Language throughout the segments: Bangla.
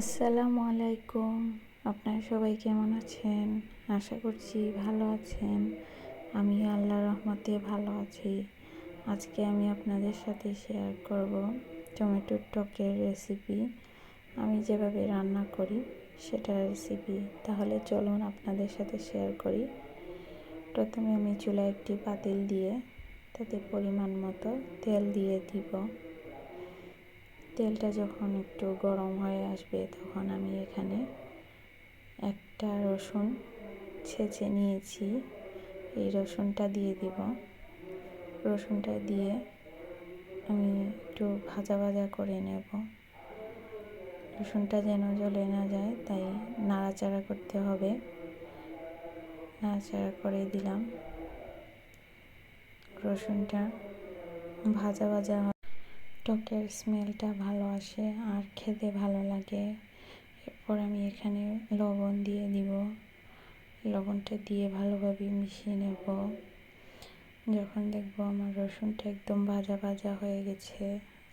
আসসালামু আলাইকুম। আপনারা সবাই কেমন আছেন? আশা করছি ভালো আছেন। আমি আল্লাহ রহমতে ভালো আছি। আজকে আমি আপনাদের সাথে শেয়ার করব টমেটোর টকের রেসিপি আমি যেভাবে রান্না করি সেটা রেসিপি তাহলে চলুন আপনাদের সাথে শেয়ার করি। প্রথমে আমি চুলা একটি পাতিল দিয়ে তাতে পরিমাণ মতো তেল দিয়ে দিব। তেলটা যখন একটু গরম হয়ে আসবে, তখন আমি এখানে একটা রসুন ছেঁচে নিয়েছি। এই রসুনটা দিয়ে দিব। রসুনটা দিয়ে আমি একটু ভাজা ভাজা করে নেব। রসুনটা যেন জ্বলে না যায়, তাই নাড়াচাড়া করতে হবে। নাড়াচাড়া করে দিলাম। রসুনটা ভাজা ভাজা টকের স্মেলটা ভালো আসে আর খেতে ভালো লাগে। এরপর আমি এখানে লবণ দিয়ে দিব। লবণটা দিয়ে ভালোভাবে মিশিয়ে নেব। যখন দেখব আমার রসুনটা একদম ভাজা ভাজা হয়ে গেছে,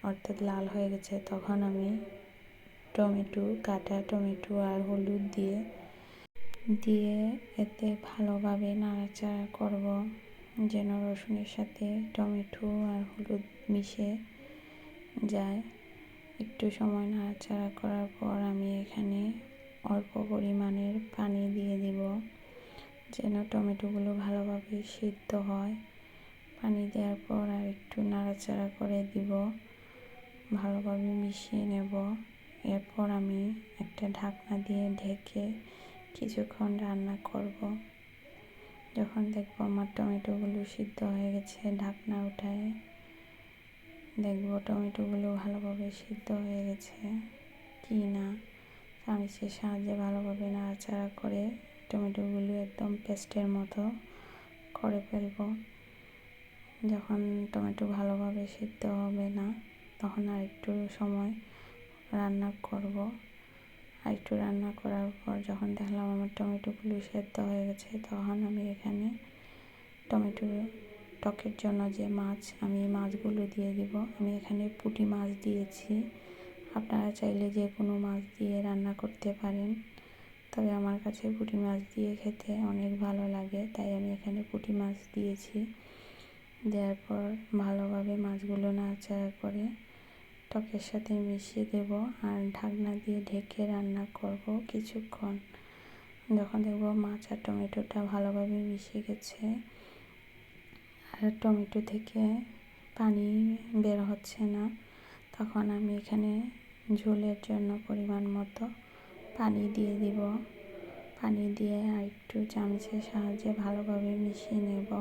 অর্থাৎ লাল হয়ে গেছে, তখন আমি টমেটো, কাটা টমেটো আর হলুদ দিয়ে দিয়ে এতে ভালোভাবে নাড়াচাড়া করব। যেন রসুনের সাথে টমেটো আর হলুদ মিশে যায়। একটু সময় নাড়াচাড়া করার পর আমি এখানে অল্প পরিমাণের পানি দিয়ে দিব, যেন টমেটোগুলো ভালোভাবে সিদ্ধ হয়। পানি দেওয়ার পর আর একটু নাড়াচাড়া করে দিব, ভালোভাবে মিশিয়ে নেব। এরপর আমি একটা ঢাকনা দিয়ে ঢেকে কিছুক্ষণ রান্না করব। যখন দেখব আমার টমেটোগুলো সিদ্ধ হয়ে গেছে ঢাকনা উঠায় দেখব টমেটোগুলো ভালোভাবে সিদ্ধ হয়ে গেছে কি না? চামিচের সাহায্যে ভালোভাবে নাড়াচাড়া করে টমেটোগুলো একদম পেস্টের মতো করে ফেলব। যখন টমেটো ভালোভাবে সিদ্ধ হবে না, তখন আর একটু সময় রান্না করব। আর একটু রান্না করার পর যখন দেখলাম আমার টমেটোগুলো সেদ্ধ হয়ে গেছে, তখন আমি এখানে টমেটো টকের জন্য যে মাছ আমি মাছগুলো দিয়ে দিব। আমি এখানে পুঁটি মাছ দিয়েছি। আপনারা চাইলে যে কোনো মাছ দিয়ে রান্না করতে পারেন। তবে আমার কাছে পুঁটি মাছ দিয়ে খেতে অনেক ভালো লাগে, তাই আমি এখানে পুঁটি মাছ দিয়েছি। দেওয়ার পর ভালোভাবে মাছগুলো নাড়াচাড়া করে টকের সাথে মিশিয়ে দেব আর ঢাকনা দিয়ে ঢেকে রান্না করব কিছুক্ষণ। যখন দেখব মাছ আর টমেটোটা ভালোভাবে মিশে গেছে আর টমেটো থেকে পানি বের হচ্ছে না। তখন আমি এখানে ঝোলের জন্য পরিমাণ মতো পানি দিয়ে দিব। পানি দিয়ে আর একটু চামচের সাহায্যে ভালোভাবে মিশিয়ে নেব।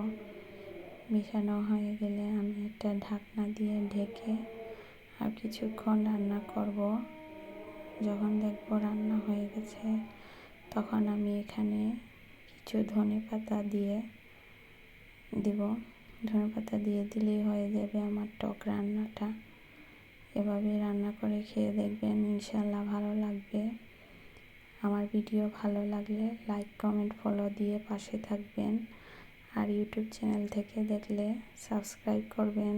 মেশানো হয়ে গেলে আমি একটা ঢাকনা দিয়ে ঢেকে আর কিছুক্ষণ রান্না করব। যখন দেখব রান্না হয়ে গেছে, তখন আমি এখানে কিছু ধনে পাতা দিয়ে দিব। ধনে পাতা দিয়ে দিলেই হয়ে যাবে আমার টক রান্নাটা। এভাবে রান্না করে খেয়ে দেখবেন ইনশাল্লাহ ভালো লাগবে। আমার ভিডিও ভালো লাগলে লাইক কমেন্ট ফলো দিয়ে পাশে থাকবেন। আর ইউটিউব চ্যানেল থেকে দেখলে সাবস্ক্রাইব করবেন।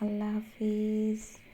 আল্লাহ হাফিজ।